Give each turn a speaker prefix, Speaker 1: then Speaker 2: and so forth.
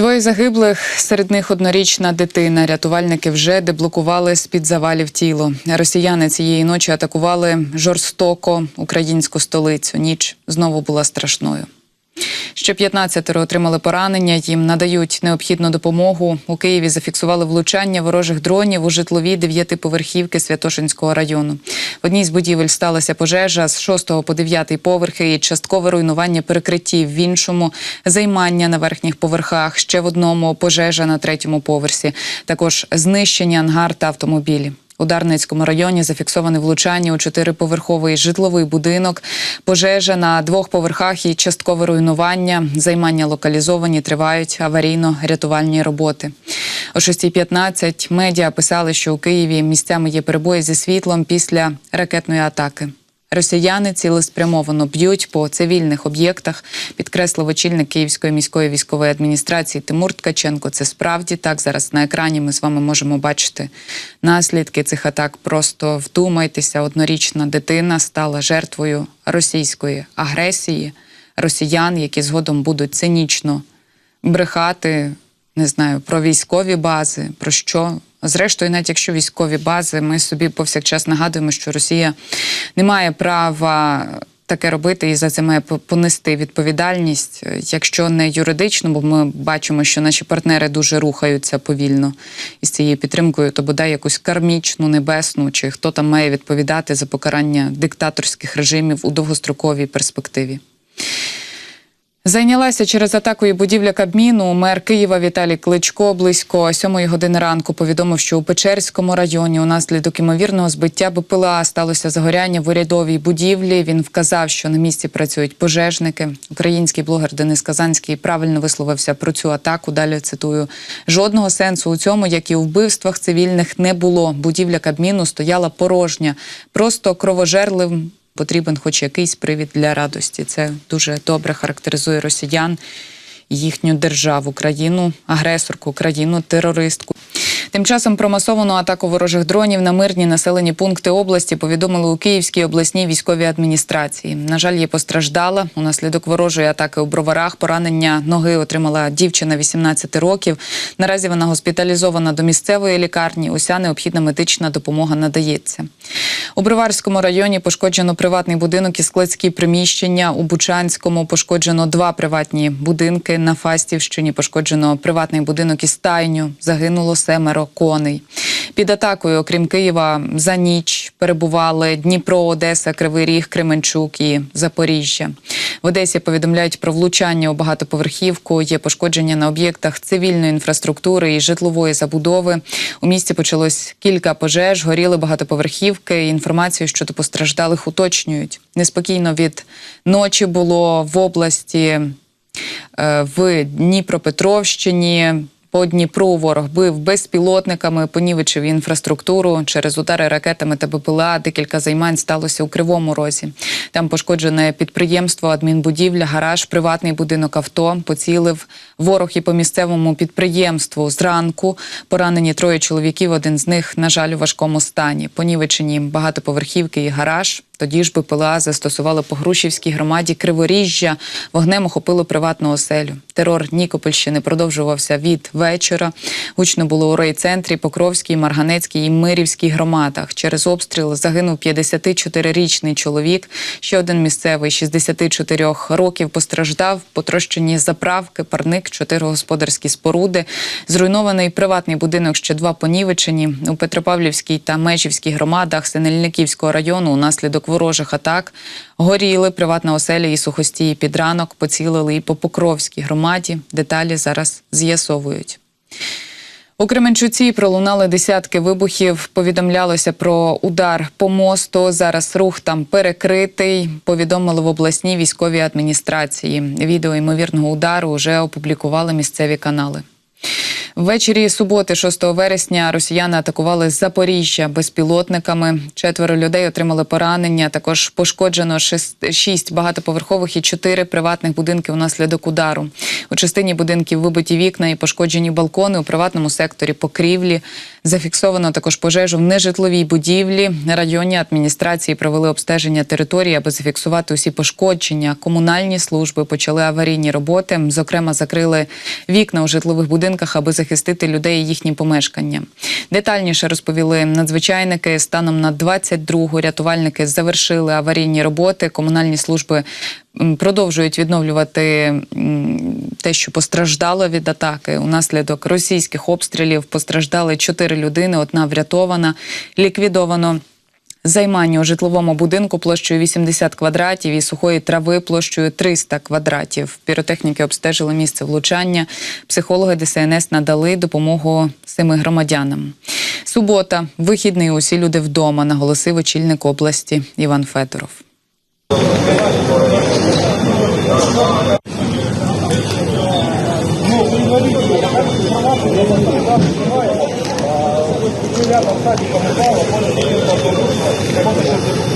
Speaker 1: Двоє загиблих, серед них однорічна дитина. Рятувальники вже деблокували з-під завалів тіло. Росіяни цієї ночі атакували жорстоко українську столицю. Ніч знову була страшною. Ще 15 отримали поранення. Їм надають необхідну допомогу. У Києві зафіксували влучання ворожих дронів у житлові дев'ятиповерхівки Святошинського району. В одній з будівель сталася пожежа з 6 по 9 поверхи і часткове руйнування перекриттів. В іншому займання на верхніх поверхах. Ще в одному пожежа на третьому поверсі. Також знищені ангар та автомобілі. У Дарницькому районі зафіксоване влучання у чотириповерховий житловий будинок, пожежа на двох поверхах і часткове руйнування. Займання локалізовані, тривають аварійно-рятувальні роботи. О 6.15 медіа писали, що у Києві місцями є перебої зі світлом після ракетної атаки. Росіяни цілеспрямовано б'ють по цивільних об'єктах, підкреслив очільник Київської міської військової адміністрації Тимур Ткаченко. Це справді так. Зараз на екрані ми з вами можемо бачити наслідки цих атак. Просто вдумайтеся, однорічна дитина стала жертвою російської агресії, росіян, які згодом будуть цинічно брехати, не знаю, про військові бази, про що. Зрештою, навіть якщо військові бази, ми собі повсякчас нагадуємо, що Росія не має права таке робити і за це має понести відповідальність, якщо не юридично, бо ми бачимо, що наші партнери дуже рухаються повільно із цією підтримкою, то бодай якусь кармічну, небесну, чи хто там має відповідати за покарання диктаторських режимів у довгостроковій перспективі. Зайнялася через атаку і будівля Кабміну. Мер Києва Віталій Кличко близько 7 години ранку повідомив, що у Печерському районі унаслідок імовірного збиття БПЛА сталося загоряння в урядовій будівлі. Він вказав, що на місці працюють пожежники. Український блогер Денис Казанський правильно висловився про цю атаку. Далі цитую: жодного сенсу у цьому, як і у вбивствах цивільних, не було. Будівля Кабміну стояла порожня, просто кровожерливим потрібен хоч якийсь привід для радості. Це дуже добре характеризує росіян, їхню державу, країну, агресорку, країну, терористку. Тим часом про масовану атаку ворожих дронів на мирні населені пункти області повідомили у Київській обласній військовій адміністрації. На жаль, є постраждала. Унаслідок ворожої атаки у броварах поранення ноги отримала дівчина 18 років. Наразі вона госпіталізована до місцевої лікарні. Уся необхідна медична допомога надається. У Броварському районі пошкоджено приватний будинок і складські приміщення. У Бучанському пошкоджено два приватні будинки. На Фастівщині пошкоджено приватний будинок і стайню. Загинуло семеро коней. Під атакою, окрім Києва, за ніч перебували Дніпро, Одеса, Кривий Ріг, Кременчук і Запоріжжя. В Одесі повідомляють про влучання у багатоповерхівку. Є пошкодження на об'єктах цивільної інфраструктури і житлової забудови. У місті почалось кілька пожеж, горіли багатоповерхівки. Інформацію щодо постраждалих уточнюють. Неспокійно від ночі було в області е, в Дніпропетровщині. По Дніпру ворог бив безпілотниками, понівечив інфраструктуру через удари ракетами та БПЛА. Декілька займань сталося у Кривому Розі. Там пошкоджене підприємство, адмінбудівля, гараж, приватний будинок авто. Поцілив ворог і по місцевому підприємству. Зранку поранені троє чоловіків. Один з них, на жаль, у важкому стані. Понівечені багатоповерхівки і гараж. Тоді ж БПЛА застосували по Грушівській громаді Криворіжжя. Вогнем охопило приватну оселю. Терор Нікопольщини продовжувався від вечора. Гучно було у райцентрі, Покровській, Марганецькій і Мирівській громадах. Через обстріл загинув 54-річний чоловік. Ще один місцевий 64 років постраждав. Потрощені заправки, парник, чотири господарські споруди. Зруйнований приватний будинок. Ще два понівечені у Петропавлівській та Межівській громадах Синельниківського району. Унаслідок ворожих атак горіли приватна оселя і сухостії під ранок. Поцілили і по Покровській громаді. Деталі зараз з'ясовують. У Кременчуці пролунали десятки вибухів. Повідомлялося про удар по мосту. Зараз рух там перекритий. Повідомили в обласній військовій адміністрації. Відео ймовірного удару вже опублікували місцеві канали. Ввечері суботи, 6 вересня, росіяни атакували Запоріжжя безпілотниками. Четверо людей отримали поранення. Також пошкоджено шість багатоповерхових і чотири приватних будинки внаслідок удару. У частині будинків вибиті вікна і пошкоджені балкони у приватному секторі покрівлі. Зафіксовано також пожежу в нежитловій будівлі. Районні адміністрації провели обстеження території, аби зафіксувати усі пошкодження. Комунальні служби почали аварійні роботи. Зокрема, закрили вікна у житлових будинках, аби захистити людей і їхні помешкання. Детальніше розповіли надзвичайники. Станом на 22-гу рятувальники завершили аварійні роботи. Комунальні служби продовжують відновлювати те, що постраждало від атаки. Унаслідок російських обстрілів постраждали чотири людини. Одна врятована, ліквідовано. Займання у житловому будинку площею 80 квадратів і сухої трави площею 300 квадратів. Піротехніки обстежили місце влучання. Психологи ДСНС надали допомогу семи громадянам. Субота, вихідний, усі люди вдома, наголосив очільник області Іван Федоров. ま。